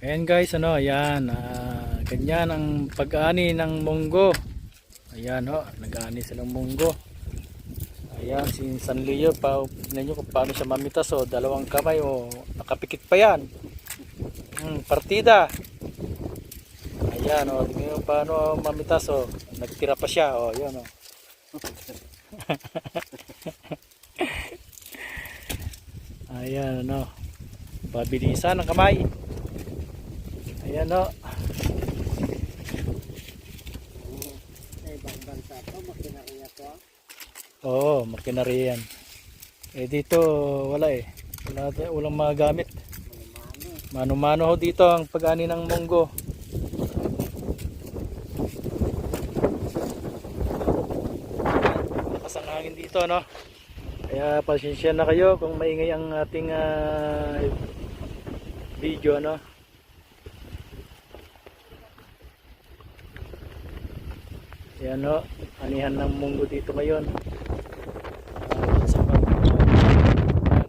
Ayan guys, ano, ayan, ah, ganyan ang pag-ani ng munggo. Ayan ho, nag-ani silang munggo. Ayan, si San Leo, pa, tignan nyo kung paano siya mamitas, o, dalawang kamay, o, nakapikit pa yan. Hmm, partida. Ayan, o, tignan nyo paano mamitas, o, nagtira pa siya, o, ayan, o. Ayan, ano, pabilisan ng kamay. Ayan o. Sa ibang bansa to, to. ah. Oo, yan. Eh dito wala eh. Wala, walang mga gamit. Mano. Mano-mano ho dito ang pag-ani ng munggo. Lakas ang hangin dito no. Kaya pasensya na kayo kung maingay ang ating ah, video no. Yan no, anihan ng munggo dito ngayon. Ah, sa pag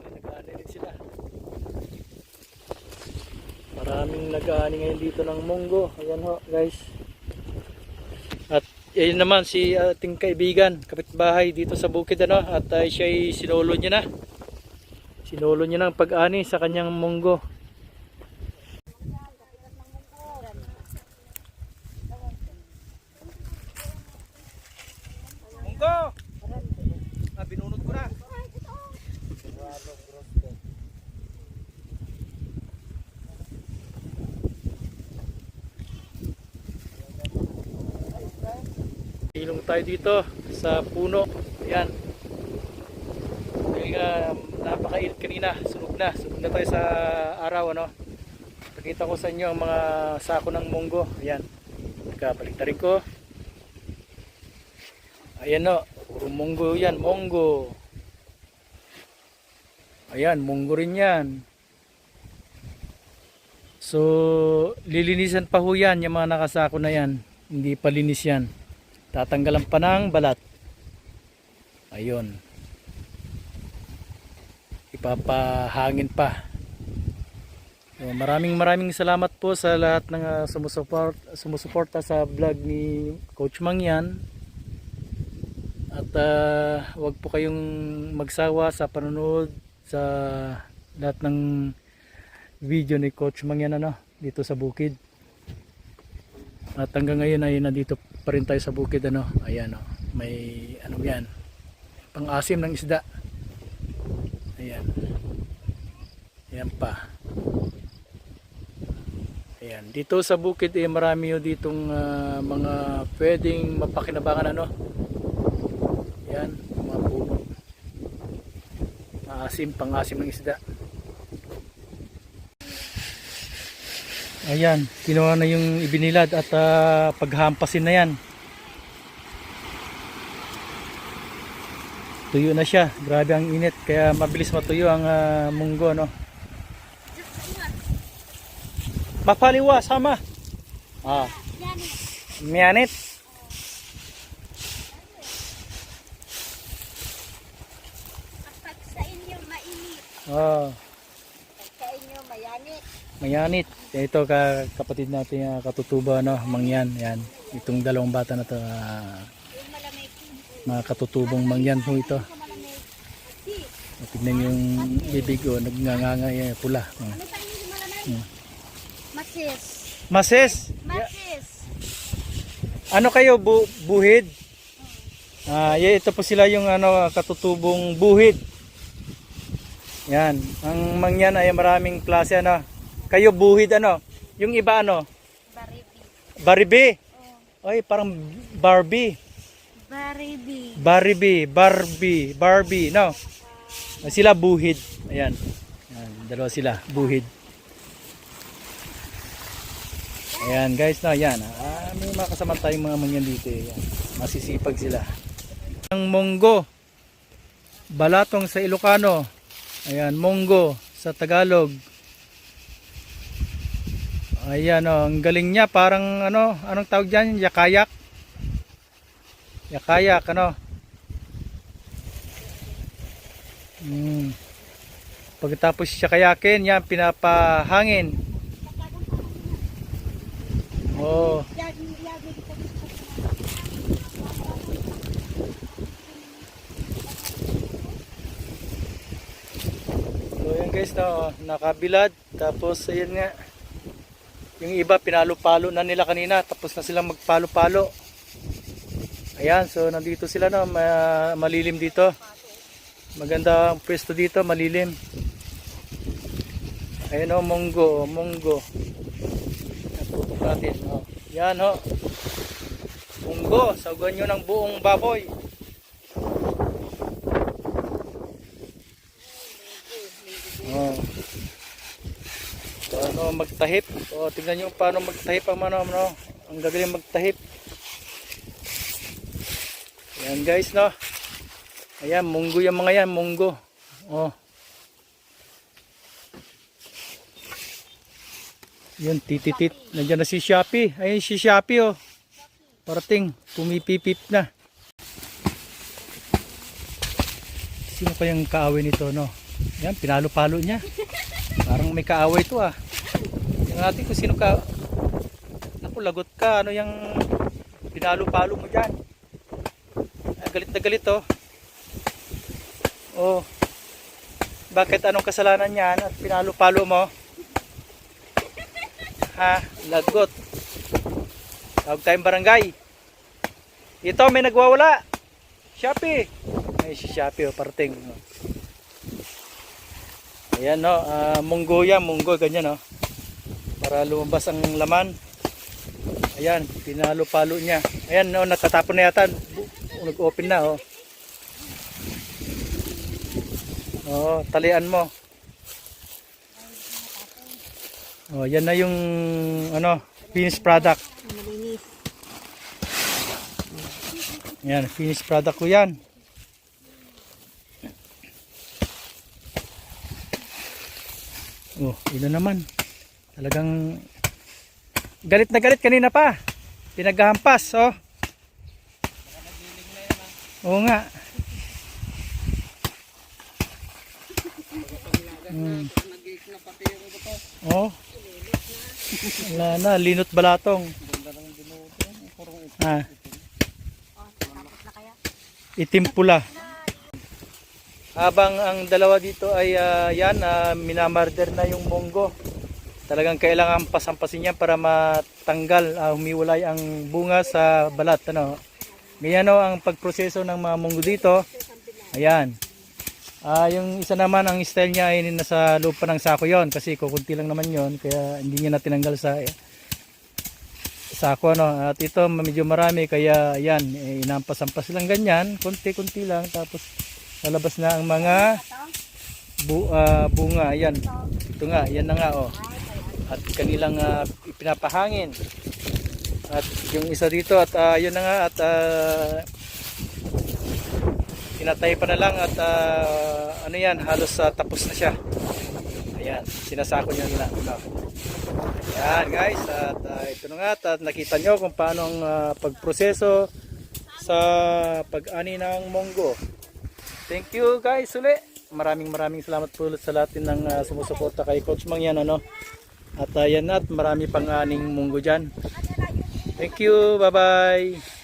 nag-aani sila. Maraming nag-aani ngayon dito ng munggo. Ayan ho, guys. At ayun naman si ating kaibigan, kapitbahay dito sa bukid ano, at uh, siya ay sinulo niya na. Sinulo niya ng pag-ani sa kanyang. Munggo! Ah, binunod ko na. Ilong tayo dito sa puno. Ayan. Dahil uh, napakainit kanina. Sunog na. Sunog na tayo sa araw. Ano? Pakita ko sa inyo ang mga sako ng munggo. Ayan. Kabaliktarin ko. Ayan no. Puro munggo yan. Munggo. Ayan. Munggo rin yan. So, lilinisan pa ho yan yung mga nakasako na yan. Hindi pa linis yan. Tatanggalan pa ng balat. Ayun. Ipapahangin pa. So, maraming maraming salamat po sa lahat ng uh, sumusuport, sumusuporta sa vlog ni Coach Mangyan. At uh, wag po kayong magsawa sa panonood sa lahat ng video ni Coach Mangyan ano, dito sa bukid. At hanggang ngayon ay nandito pa rin tayo sa bukid ano. Ayan oh. May ano yan. Pang-asim ng isda. Ayan. Ayan pa. Ayan. Dito sa bukid eh marami yung ditong ah, mga pwedeng mapakinabangan ano. Ayan. Mga puno. Maasim, pang-asim ng isda. Ayan, kinuha na yung ibinilad at ah, paghampasin na yan. Tuyo na siya. Grabe ang init kaya mabilis matuyo ang ah, munggo no. Mapaliwa sama. Ah. Mianit. Kapag sa inyo mainit, Oh, pag sa inyo mayanit, mayanit. Ito ka kapatid natin uh, katutuba no, mangyan. Yan. Itong dalawang bata na to malamig. mga katutubong mangyan po ito. Tignan yung bibig o nagnganganga eh, pula. Oh. ano malamig? Hmm. Masis. Mases, Masis. ano kayo bu buhid? Ah, yeah, ito po sila yung ano katutubong buhid. Yan, ang mangyan ay maraming klase ano. Kayo buhid ano? Yung iba ano? Baribi. Baribe. Oh, Ay, parang Barbie. baribi. Barbie, Barbie, Barbie, no? Sila buhid. Ayan. Ayan, dalawa sila, buhid. Ayan guys, no, ayan. Ah, may mga kasama tayong mga mangyan dito. eh. Ayan. Masisipag sila. Ang monggo. Balatong sa Ilocano. Ayan, monggo sa Tagalog. Ayan o, ang galing niya. Parang ano, anong tawag dyan? Yakayak. Yakayak, ano? Hmm. Pagkatapos yakayakin, yan, pinapahangin. Oh. So yan guys, no, nakabilad. Tapos, ayan nga. Yung iba pinalo-palo na nila kanina, tapos na silang magpalo-palo. Ayan, so nandito sila no, ma- malilim dito. Maganda ang pwesto dito, malilim. Ayun o, munggo, munggo. Natutok natin. Oh. Yan ho. Munggo, saguan nyo ng buong baboy. Ano, magtahip. So, tingnan nyo paano magtahip ang ano, ano. Ang gagaling magtahip. Yan guys, no. Ayan, munggo yung mga yan, munggo. Oh. Yun, tititit. Nandiyan na si Shopee. Ayun si Shopee, oh. Parating, pumipipip na. Sino kayang kaaway nito, no? Yan, pinalo-palo niya. Parang may kaaway to, ah. Natin kung sino ka... Naku, lagot ka. Ano yung pinalo-palo mo dyan? Ah, galit na galit, oh. Oh. Bakit anong kasalanan niyan at pinalo-palo mo? Ha? Lagot. Tawag tayong barangay. Ito, may nagwawala. Shopee. Ay, si Shopee, oh, parating. Oh. Ayan, no. ah, munggo yan, munggo, ganyan, no. Para lumabas ang laman. Ayan, pinalo-palo niya. Ayan, no, nakatapon na yata. Nag-open na, oh. Oh, talian mo. Oh, yan na yung ano, finished product. Malinis. Yan, finished product ko yan. Oh, ino naman. Talagang galit na galit kanina pa. Pinaghahampas, oh. Oo nga. Mm. Oh. Wala na, linot balatong. Ah, itim pula. Habang ang dalawa dito ay ah, yan, ah, minamarder na yung munggo. Talagang kailangan pasampasin yan para matanggal, ah, humiwalay ang bunga sa balat. Ano? Ganyan ang pagproseso ng mga munggo dito. Ayan. Ah, yung isa naman ang style niya ay nasa loob pa ng sako yon kasi kukunti lang naman yon kaya hindi niya na tinanggal sa sako ano at ito medyo marami kaya yan eh, inampas-ampas lang ganyan konti-konti lang tapos lalabas na ang mga bu, ah, bunga yan ito nga yan na nga oh at kanilang ah, ipinapahangin. At yung isa dito at ah, yun na nga at ah, tinatay pa na lang at ah, ano yan halos ah, tapos na siya. Ayan sinasako nyo nila ito yan guys at ah, ito na nga at nakita nyo kung paano ang ah, pagproseso sa pag-ani ng monggo. Thank you guys uli maraming maraming salamat po ulit sa lahat ng ah, sumusuporta kay Coach Mangyan ano at ayan at marami pang aning munggo dyan. Thank you bye bye